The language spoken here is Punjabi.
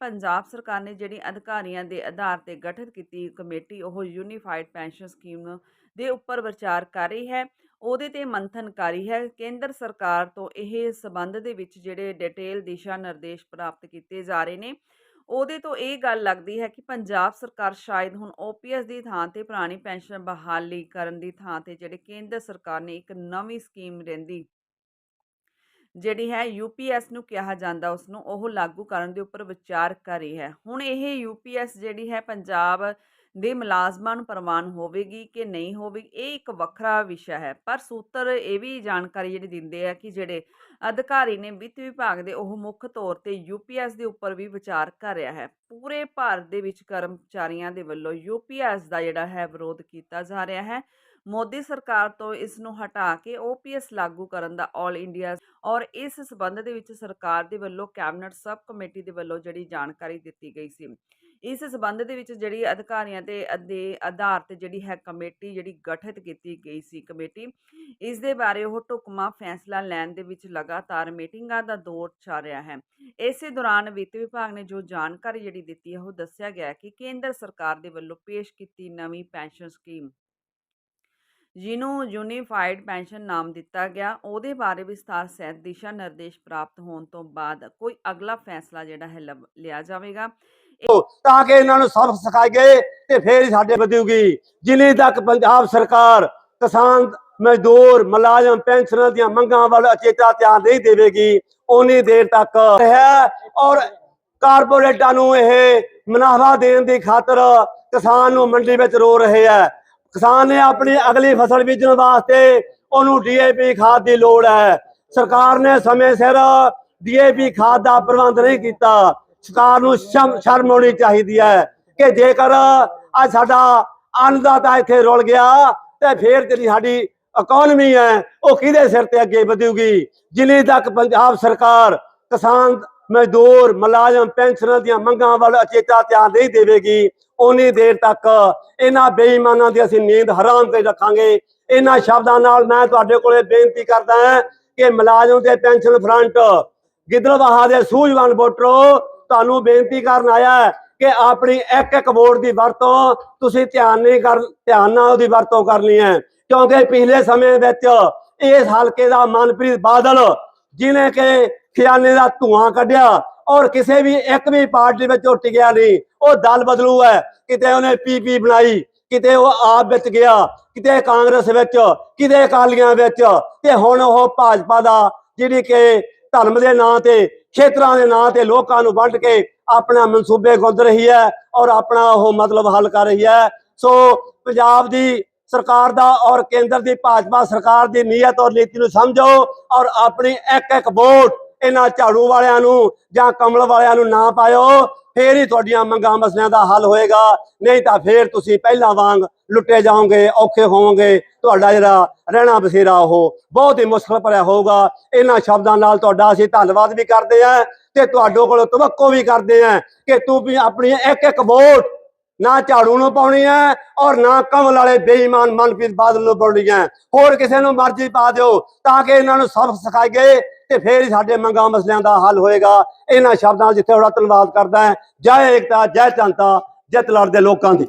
ਪੰਜਾਬ ਸਰਕਾਰ ਨੇ ਜਿਹੜੀ ਅਧਿਕਾਰੀਆਂ ਦੇ ਆਧਾਰ ਤੇ ਗਠਿਤ ਕੀਤੀ ਕਮੇਟੀ, ਉਹ ਯੂਨੀਫਾਈਡ ਪੈਨਸ਼ਨ ਸਕੀਮ ਦੇ ਉੱਪਰ ਵਿਚਾਰ ਕਰ ਰਹੀ ਹੈ। ਉਹਦੇ ਤੇ ਮੰਥਨ ਕਰ ਰਹੀ ਹੈ। ਕੇਂਦਰ ਸਰਕਾਰ ਤੋਂ ਇਹ ਸਬੰਧ ਦੇ ਵਿੱਚ ਜਿਹੜੇ ਡਿਟੇਲ ਦਿਸ਼ਾ ਨਿਰਦੇਸ਼ ਪ੍ਰਾਪਤ ਕੀਤੇ ਜਾ ਰਹੇ ਨੇ, ਉਹਦੇ ਤੋਂ ਇਹ ਗੱਲ ਲੱਗਦੀ ਹੈ ਕਿ ਪੰਜਾਬ ਸਰਕਾਰ ਸ਼ਾਇਦ ਹੁਣ ਓਪੀਐਸ ਦੀ ਥਾਂ ਤੇ ਪੁਰਾਣੀ ਪੈਨਸ਼ਨ ਬਹਾਲੀ ਕਰਨ ਦੀ ਥਾਂ ਤੇ ਜਿਹੜੇ ਕੇਂਦਰ ਸਰਕਾਰ ਨੇ ਇੱਕ ਨਵੀਂ ਸਕੀਮ ਰਹਿੰਦੀ ਜਿਹੜੀ ਹੈ ਯੂਪੀਐਸ ਨੂੰ ਕਿਹਾ ਜਾਂਦਾ ਉਸ ਨੂੰ ਉਹ ਲਾਗੂ ਕਰਨ ਦੇ ਉੱਪਰ ਵਿਚਾਰ ਕਰ ਰਹੀ ਹੈ। ਹੁਣ ਇਹ ਯੂਪੀਐਸ ਜਿਹੜੀ ਹੈ ਪੰਜਾਬ ਦੇ ਮੁਲਾਜ਼ਮਾਂ ਨੂੰ ਪ੍ਰਵਾਨ ਹੋਵੇਗੀ ਕਿ ਨਹੀਂ ਹੋਵੇਗੀ, ਇਹ ਇੱਕ ਵੱਖਰਾ ਵਿਸ਼ਾ ਹੈ। ਪਰ ਸੂਤਰ ਇਹ ਵੀ ਜਾਣਕਾਰੀ ਜਿਹੜੀ ਦਿੰਦੇ ਆ ਕਿ ਜਿਹੜੇ ਅਧਿਕਾਰੀ ਨੇ ਵਿੱਤ ਵਿਭਾਗ ਦੇ, ਉਹ ਮੁੱਖ ਤੌਰ ਤੇ ਯੂਪੀਐਸ ਦੇ ਉੱਪਰ ਵੀ ਵਿਚਾਰ ਕਰ ਰਿਹਾ ਹੈ। ਪੂਰੇ ਭਾਰਤ ਦੇ ਵਿੱਚ ਕਰਮਚਾਰੀਆਂ ਦੇ ਵੱਲੋਂ ਯੂਪੀਐਸ ਦਾ ਜਿਹੜਾ ਹੈ ਵਿਰੋਧ ਕੀਤਾ ਜਾ ਰਿਹਾ ਹੈ। ਮੋਦੀ ਸਰਕਾਰ ਤੋਂ ਇਸ ਨੂੰ ਹਟਾ ਕੇ ਓਪੀਐਸ ਲਾਗੂ ਕਰਨ ਦਾ 올 ਇੰਡੀਆ ਔਰ ਇਸ ਸਬੰਧ ਦੇ ਵਿੱਚ ਸਰਕਾਰ ਦੇ ਵੱਲੋਂ ਕੈਬਨਿਟ ਸਬ ਕਮੇਟੀ ਦੇ ਵੱਲੋਂ ਜਿਹੜੀ ਜਾਣਕਾਰੀ ਦਿੱਤੀ ਗਈ ਸੀ। ਇਸ ਸਬੰਧ ਦੇ ਵਿੱਚ ਜਿਹੜੀ ਅਧਿਕਾਰੀਆਂ ਦੇ ਦੇ ਆਧਾਰ ਤੇ ਜਿਹੜੀ ਹੈ ਕਮੇਟੀ ਜਿਹੜੀ ਗਠਿਤ ਕੀਤੀ ਗਈ ਸੀ ਕਮੇਟੀ, ਇਸ ਦੇ ਬਾਰੇ ਉਹ ਢੁਕਮਾ ਫੈਸਲਾ ਲੈਣ ਦੇ ਵਿੱਚ ਲਗਾਤਾਰ ਮੀਟਿੰਗਾਂ ਦਾ ਦੌਰ ਚੱਲ ਰਿਹਾ ਹੈ। ਇਸੇ ਦੌਰਾਨ ਵਿੱਤ ਵਿਭਾਗ ਨੇ ਜੋ ਜਾਣਕਾਰੀ ਜਿਹੜੀ ਦਿੱਤੀ ਹੈ, ਉਹ ਦੱਸਿਆ ਗਿਆ ਕਿ ਕੇਂਦਰ ਸਰਕਾਰ ਦੇ ਵੱਲੋਂ ਪੇਸ਼ ਕੀਤੀ ਨਵੀਂ ਪੈਨਸ਼ਨ ਸਕੀਮ। ਜਿਹਨੂੰ ਯੂਨੀਫਾਈਡ ਪੈਨਸ਼ਨ ਨਾਮ ਦਿੱਤਾ ਗਿਆ, ਉਹਦੇ ਬਾਰੇ ਵਿਸਥਾਰ ਸਹਿਤ ਦਿਸ਼ਾ ਨਿਰਦੇਸ਼ ਪ੍ਰਾਪਤ ਹੋਣ ਤੋਂ ਬਾਅਦ ਕੋਈ ਅਗਲਾ ਫੈਸਲਾ ਜਿਹੜਾ ਹੈ, ਲਵ- ਲਿਆ ਜਾਵੇਗਾ। ਤਾਂ ਕਿ ਇਹਨਾਂ ਨੂੰ ਸਬਕ ਸਿਖਾਈਏ ਤੇ ਫੇਰ ਹੀ ਸਾਡੇ ਵਧੂਗੀ। ਜਿੰਨੀ ਤੱਕ ਪੰਜਾਬ ਸਰਕਾਰ ਕਿਸਾਨ, ਮਜ਼ਦੂਰ, ਮੁਲਾਜ਼ਮ, ਪੈਨਸ਼ਨਰ ਦੀਆਂ ਮੰਗਾਂ ਵੱਲ ਅਚੇਤਾ ਧਿਆਨ ਨਹੀਂ ਦੇਵੇਗੀ ਉਨੀ ਦੇਰ ਤੱਕ ਹੈ ਔਰ ਕਾਰਪੋਰੇਟਾਂ ਨੂੰ ਇਹ ਮੁਨਾਫਾ ਦੇਣ ਦੀ ਖਾਤਰ ਕਿਸਾਨ ਨੂੰ ਮੰਡੀ ਵਿੱਚ ਰੋ ਰਹੇ ਹੈ। ਕਿਸਾਨ ਨੇ ਆਪਣੀ ਅਗਲੀ ਫਸਲ ਬੀਜਣ ਵਾਸਤੇ ਉਹਨੂੰ ਡੀਏਪੀ ਖਾਦ ਦੀ ਲੋੜ ਹੈ। ਸਰਕਾਰ ਨੇ ਸਮੇਂ ਸਿਰ ਡੀਏਪੀ ਖਾਦ ਦਾ ਪ੍ਰਬੰਧ ਨਹੀਂ ਕੀਤਾ। ਸਰਕਾਰ ਨੂੰ ਸ਼ਰਮ ਆਉਣੀ ਚਾਹੀਦੀ ਹੈ ਕਿ ਜੇਕਰ ਅੱਜ ਸਾਡਾ ਅੰਨਦਾਤਾ ਇੱਥੇ ਰੁਲ ਗਿਆ ਤੇ ਫੇਰ ਜਿਹੜੀ ਸਾਡੀ ਇਕਨੋਮੀ ਹੈ, ਉਹ ਕਿਹਦੇ ਸਿਰ ਤੇ ਅੱਗੇ ਵਧੂਗੀ? ਜਿੰਨੀ ਤੱਕ ਪੰਜਾਬ ਸਰਕਾਰ ਕਿਸਾਨ ਮਜ਼ਦੂਰ, ਮੁਲਾਜ਼ਮ, ਪੈਨਸ਼ਨਰ ਦੀਆਂ ਮੰਗਾਂ ਵੱਲ ਅਚੇਤਾ ਧਿਆਨ ਨਹੀਂ ਦੇਵੇਗੀ ਉਨੀ ਦੇਰ ਤੱਕ ਇਹਨਾਂ ਬੇਈਮਾਨਾਂ ਦੀ ਅਸੀਂ ਨੀਂਦ ਹਰਾਮ ਕੇ ਰੱਖਾਂਗੇ। ਇਹਨਾਂ ਸ਼ਬਦਾਂ ਨਾਲ ਮੈਂ ਤੁਹਾਡੇ ਕੋਲੇ ਬੇਨਤੀ ਕਰਦਾ ਹਾਂ ਕਿ ਮੁਲਾਜ਼ਮ ਤੇ ਪੈਨਸ਼ਨ ਫਰੰਟ ਗਿੱਦੜਵਾਹਾ ਦੇ ਸੂਝਵਾਨ ਵੋਟਰੋ ਤੁਹਾਨੂੰ ਬੇਨਤੀ ਕਰਨ ਆਇਆ ਹੈ ਕਿ ਆਪਣੀ ਇੱਕ ਇੱਕ ਵੋਟ ਦੀ ਵਰਤੋਂ ਤੁਸੀਂ ਧਿਆਨ ਨਹੀਂ ਕਰ, ਧਿਆਨ ਨਾਲ ਉਹਦੀ ਵਰਤੋਂ ਕਰਨੀ ਹੈ। ਕਿਉਂਕਿ ਪਿਛਲੇ ਸਮੇਂ ਵਿੱਚ ਇਸ ਹਲਕੇ ਦਾ ਮਨਪ੍ਰੀਤ ਬਾਦਲ ਜਿਨੇ ਕਿ ਖਿਆਨੇ ਦਾ ਧੂਆਂ ਕੱਢਿਆ ਔਰ ਕਿਸੇ ਵੀ ਇੱਕ ਵੀ ਪਾਰਟੀ ਵਿੱਚ ਉਹ ਗਿਆ ਨਹੀਂ, ਉਹ ਦਲ ਬਦਲੂ ਹੈ। ਕਿਤੇ ਉਹਨੇ ਪੀਪੀ ਬਣਾਈ, ਕਿਤੇ ਉਹ ਆਪ ਵਿੱਚ ਗਿਆ, ਕਿਤੇ ਕਾਂਗਰਸ ਵਿੱਚ, ਕਿਤੇ ਅਕਾਲੀਆਂ ਵਿੱਚ, ਤੇ ਹੁਣ ਉਹ ਭਾਜਪਾ ਦਾ ਜਿਹੜੀ ਕਿ ਧਰਮ ਦੇ ਨਾਂ ਤੇ ਖੇਤਰਾਂ ਦੇ ਨਾਂ ਤੇ ਲੋਕਾਂ ਨੂੰ ਵੰਡ ਕੇ ਆਪਣਾ ਮਨਸੂਬੇ ਗੁੰਦ ਰਹੀ ਹੈ ਔਰ ਆਪਣਾ ਉਹ ਮਤਲਬ ਹੱਲ ਕਰ ਰਹੀ ਹੈ। ਸੋ ਪੰਜਾਬ ਦੀ ਸਰਕਾਰ ਦਾ ਔਰ ਕੇਂਦਰ ਦੀ ਭਾਜਪਾ ਸਰਕਾਰ ਦੀ ਨੀਅਤ ਔਰ ਨੀਤੀ ਨੂੰ ਸਮਝੋ ਔਰ ਆਪਣੀ ਇੱਕ ਇੱਕ ਵੋਟ ਇਹਨਾਂ ਝਾੜੂ ਵਾਲਿਆਂ ਨੂੰ ਜਾਂ ਕਮਲ ਵਾਲਿਆਂ ਨੂੰ ਨਾ ਪਾਇਓ, ਫੇਰ ਹੀ ਤੁਹਾਡੀਆਂ ਮੰਗਾਂ ਮਸਲਿਆਂ ਦਾ ਹੱਲ ਹੋਏਗਾ। ਨਹੀਂ ਤਾਂ ਫੇਰ ਤੁਸੀਂ ਪਹਿਲਾਂ ਵਾਂਗ ਲੁੱਟੇ ਜਾਓਗੇ, ਔਖੇ ਹੋਵੋਗੇ। ਤੁਹਾਡਾ ਜਿਹੜਾ ਰਹਿਣਾ ਬਸੇਰਾ ਉਹ ਬਹੁਤ ਹੀ ਮੁਸ਼ਕਲ ਭਰਿਆ ਹੋਊਗਾ। ਇਹਨਾਂ ਸ਼ਬਦਾਂ ਨਾਲ ਤੁਹਾਡਾ ਅਸੀਂ ਧੰਨਵਾਦ ਵੀ ਕਰਦੇ ਹਾਂ ਤੇ ਤੁਹਾਡੇ ਕੋਲੋਂ ਤਵੱਕੋ ਵੀ ਕਰਦੇ ਹਾਂ ਕਿ ਤੂੰ ਵੀ ਆਪਣੀ ਇੱਕ ਇੱਕ ਵੋਟ ਨਾ ਝਾੜੂ ਨੂੰ ਪਾਉਣੀ ਹੈ ਔਰ ਨਾ ਕਮਲ ਵਾਲੇ ਬੇਈਮਾਨ ਮਨਪ੍ਰੀਤ ਬਾਦਲ ਨੂੰ ਪਾਉਣੀ ਹੈ। ਹੋਰ ਕਿਸੇ ਨੂੰ ਮਰਜ਼ੀ ਪਾ ਦਿਓ ਤਾਂ ਕਿ ਇਹਨਾਂ ਨੂੰ ਸਬਕ ਸਿਖਾਈਏ ਤੇ ਫੇਰ ਹੀ ਸਾਡੇ ਮੰਗਾਂ ਮਸਲਿਆਂ ਦਾ ਹੱਲ ਹੋਏਗਾ। ਇਹਨਾਂ ਸ਼ਬਦਾਂ 'ਚ ਜਿੱਥੇ ਬੜਾ ਧੰਨਵਾਦ ਕਰਦਾ ਜੈ ਏਕਤਾ, ਜੈ ਚੰਤਾ ਜਿੱਤ ਲੜਦੇ ਲੋਕਾਂ ਦੀ।